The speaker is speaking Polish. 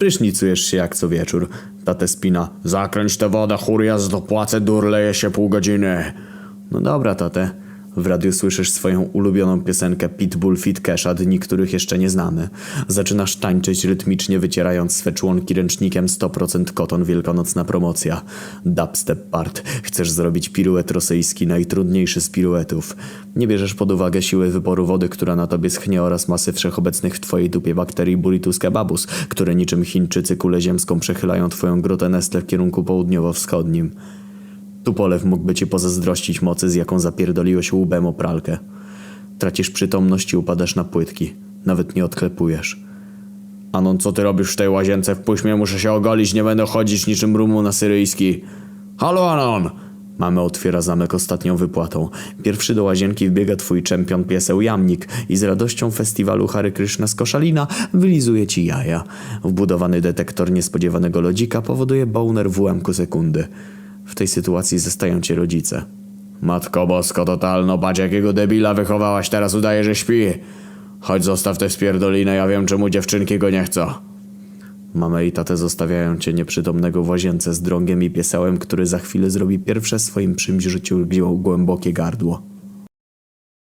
Prysznicujesz się jak co wieczór. Tatę spina. Zakręć tę wodę, hurias, dopłacę, durleje się pół godziny. No dobra, tatę. W radiu słyszysz swoją ulubioną piosenkę Pitbull Fit Casha, dni których jeszcze nie znamy. Zaczynasz tańczyć rytmicznie wycierając swe członki ręcznikiem 100% koton wielkanocna promocja. Dubstep part. Chcesz zrobić piruet rosyjski, najtrudniejszy z piruetów. Nie bierzesz pod uwagę siły wyboru wody, która na tobie schnie oraz masy wszechobecnych w twojej dupie bakterii Bulitus kebabus, które niczym Chińczycy kulę ziemską przechylają twoją grotę Nestle w kierunku południowo-wschodnim. Tupolew mógłby ci pozazdrościć mocy, z jaką zapierdoliłeś łbem o pralkę. Tracisz przytomność i upadasz na płytki. Nawet nie odklepujesz. Anon, co ty robisz w tej łazience? Wpuść mnie, muszę się ogolić, nie będę chodzić niczym rumu na syryjski. Halo, Anon! Mamy otwiera zamek ostatnią wypłatą. Pierwszy do łazienki wbiega twój czempion pieseł Jamnik i z radością festiwalu Hary Kryszna z Koszalina wylizuje ci jaja. Wbudowany detektor niespodziewanego lodzika powoduje boner w ułamku sekundy. W tej sytuacji zestają cię rodzice. Matko bosko totalno, patrz jakiego debila wychowałaś, teraz udaje, że śpi. Chodź zostaw tę spierdolinę, ja wiem czemu dziewczynki go nie chcą. Mama i tatę zostawiają cię nieprzytomnego w łazience z drągiem i piesełem, który za chwilę zrobi pierwsze w swoim przym życiu głębokie gardło.